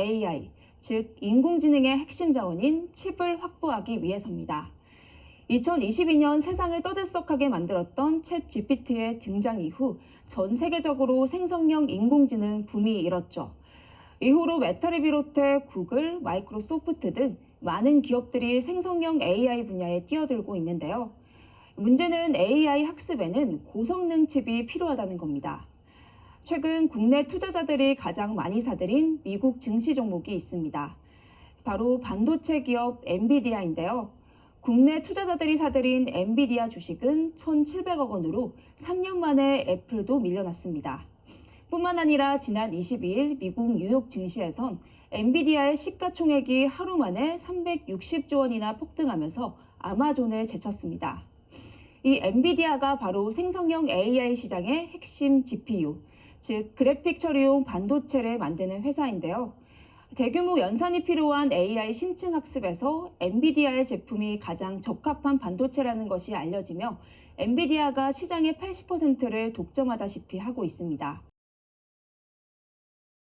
AI, 즉 인공지능의 핵심 자원인 칩을 확보하기 위해서입니다. 2022년 세상을 떠들썩하게 만들었던 챗 GPT의 등장 이후 전 세계적으로 생성형 인공지능 붐이 일었죠. 이후로 메타를 비롯해 구글, 마이크로소프트 등 많은 기업들이 생성형 AI 분야에 뛰어들고 있는데요. 문제는 AI 학습에는 고성능 칩이 필요하다는 겁니다. 최근 국내 투자자들이 가장 많이 사들인 미국 증시 종목이 있습니다. 바로 반도체 기업 엔비디아인데요. 국내 투자자들이 사들인 엔비디아 주식은 1,700억 원으로 3년 만에 애플도 밀려났습니다. 뿐만 아니라 지난 22일 미국 뉴욕 증시에선 엔비디아의 시가총액이 하루 만에 360조 원이나 폭등하면서 아마존을 제쳤습니다. 이 엔비디아가 바로 생성형 AI 시장의 핵심 GPU, 즉 그래픽 처리용 반도체를 만드는 회사인데요. 대규모 연산이 필요한 AI 심층 학습에서 엔비디아의 제품이 가장 적합한 반도체라는 것이 알려지며 엔비디아가 시장의 80%를 독점하다시피 하고 있습니다.